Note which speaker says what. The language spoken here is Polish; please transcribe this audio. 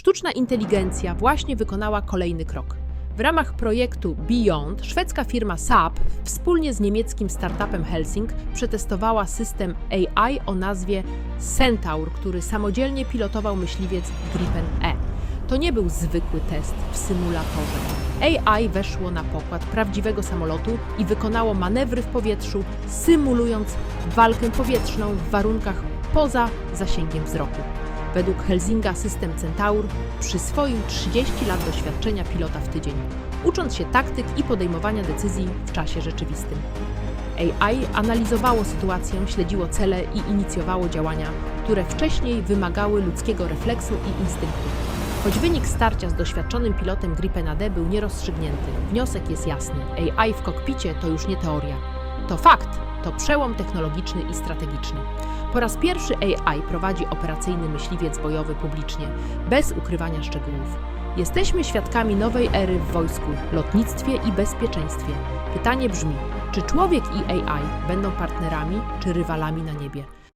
Speaker 1: Sztuczna inteligencja właśnie wykonała kolejny krok. W ramach projektu Beyond szwedzka firma Saab wspólnie z niemieckim startupem Helsing przetestowała system AI o nazwie Centaur, który samodzielnie pilotował myśliwiec Gripen E. To nie był zwykły test w symulatorze. AI weszło na pokład prawdziwego samolotu i wykonało manewry w powietrzu, symulując walkę powietrzną w warunkach poza zasięgiem wzroku. Według Helsinga system Centaur przyswoił 30 lat doświadczenia pilota w tydzień, ucząc się taktyk i podejmowania decyzji w czasie rzeczywistym. AI analizowało sytuację, śledziło cele i inicjowało działania, które wcześniej wymagały ludzkiego refleksu i instynktu. Choć wynik starcia z doświadczonym pilotem Gripena D był nierozstrzygnięty, wniosek jest jasny. AI w kokpicie to już nie teoria. To fakt, to przełom technologiczny i strategiczny. Po raz pierwszy AI prowadzi operacyjny myśliwiec bojowy publicznie, bez ukrywania szczegółów. Jesteśmy świadkami nowej ery w wojsku, lotnictwie i bezpieczeństwie. Pytanie brzmi: czy człowiek i AI będą partnerami czy rywalami na niebie?